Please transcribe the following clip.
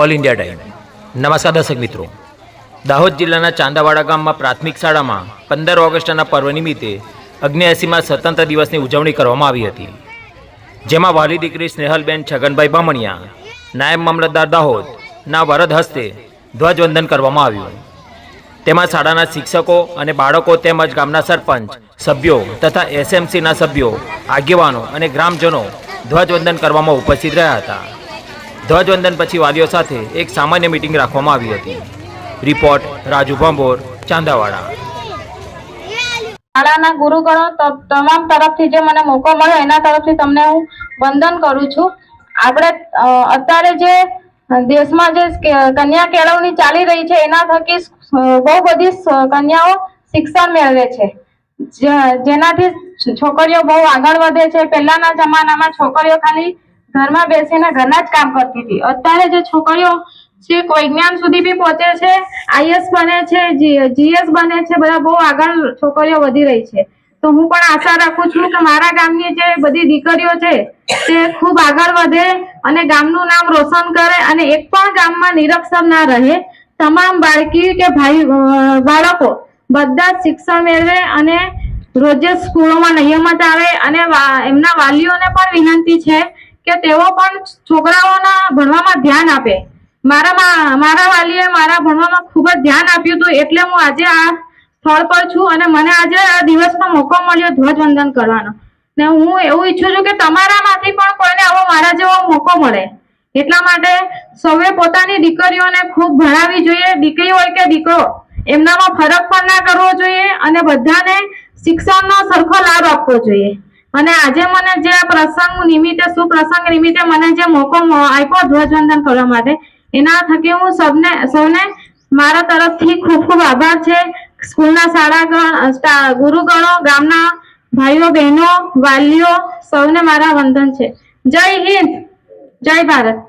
All India time નમસ્કાર દર્શક મિત્રો. દાહોદ જિલ્લાના ચાંદાવાડા ગામમાં પ્રાથમિક શાળામાં પંદર ઓગસ્ટના પર્વ નિમિત્તે અગ્નિયાસીમાં સ્વતંત્ર દિવસની ઉજવણી કરવામાં આવી હતી. જેમાં વાલી દીકરી સ્નેહલબેન છગનભાઈ બામણિયા, નાયબ મામલતદાર દાહોદના વરદ હસ્તે ધ્વજવંદન કરવામાં આવ્યું. તેમાં શાળાના શિક્ષકો અને બાળકો તેમજ ગામના સરપંચ, સભ્યો તથા એસએમસીના સભ્યો, આગેવાનો અને ગ્રામજનો ધ્વજવંદન કરવામાં ઉપસ્થિત રહ્યા હતા. ધ્વજવંદન પછી વાલીઓ સાથે એક સામાન્ય મિટિંગ રાખવામાં આવી હતી. રિપોર્ટ રાજુ ભાંભોર, ચાંદાવાડા. શાળાના ગુરુગણો તમામ તરફથી જે મને મોકો મળ્યો, એના તરફથી તમને હું વંદન કરું છું. આપણે અત્યારે જે દેશમાં જે કન્યા કેળવણી ચાલી રહી છે, એના થકી બહુ બધી કન્યાઓ શિક્ષણ મેળવે છે. જેનાથી છોકરીઓ બહુ આગળ વધે છે. પહેલાના જમાનામાં છોકરીઓ ખાલી ઘરમાં બેસીને ઘરના જ કામ કરતી હતી. અત્યારે જે છોકરીઓ જે કોઈ જ્ઞાન સુધી બી પહોંચે છે, આઈએસ બને છે જીએસ બને છે, બધા બહુ આગળ છોકરીઓ વધી રહી છે. તો હું પણ આશા રાખું છું કે મારા ગામની જે બધી દીકરીઓ છે, તે ખૂબ આગળ વધે અને ગામનું નામ રોશન કરે અને એક પણ ગામમાં નિરક્ષર ના રહે. તમામ બાળકી કે ભાઈ બાળકો બધા જ શિક્ષણ મેળવે અને રોજે સ્કૂલોમાં નિયમિત આવે અને એમના વાલીઓને પણ વિનંતી છે કે તેઓ પણ છોકરાઓના ભણવામાં ધ્યાન આપે. મારામાં મારા વાલીએ મારા ભણવામાં ખૂબ જ ધ્યાન આપ્યું હતું એટલે હું આજે આ સ્થળ પર છું અને મને આજે આ દિવસનો મોકો મળ્યો ધ્વજવંદન કરવાનો. ને હું એવું ઈચ્છું છું કે તમારામાંથી પણ કોઈને આવો મારા જેવો મોકો મળે. એટલા માટે સૌએ પોતાની દીકરીઓને ખૂબ ભણાવવી જોઈએ. દીકરી હોય કે દીકરો, એમનામાં ફરક પણ ના કરવો જોઈએ અને બધાને શિક્ષણનો સરખો લાભ આપવો જોઈએ. અને આજે મને જે પ્રસંગ નિમિત્તે, સુપ્રસંગ નિમિત્તે મને જે મોકો આપ્યો ધ્વજવંદન કરવા માટે, એના થકી હું સૌને સૌને મારા તરફથી ખૂબ ખૂબ આભાર છે. સ્કૂલના શાળાગણ ગુરુગણો, ગામના ભાઈઓ, બહેનો, વાલીઓ, સૌને મારા વંદન છે. જય હિન્દ, જય ભારત.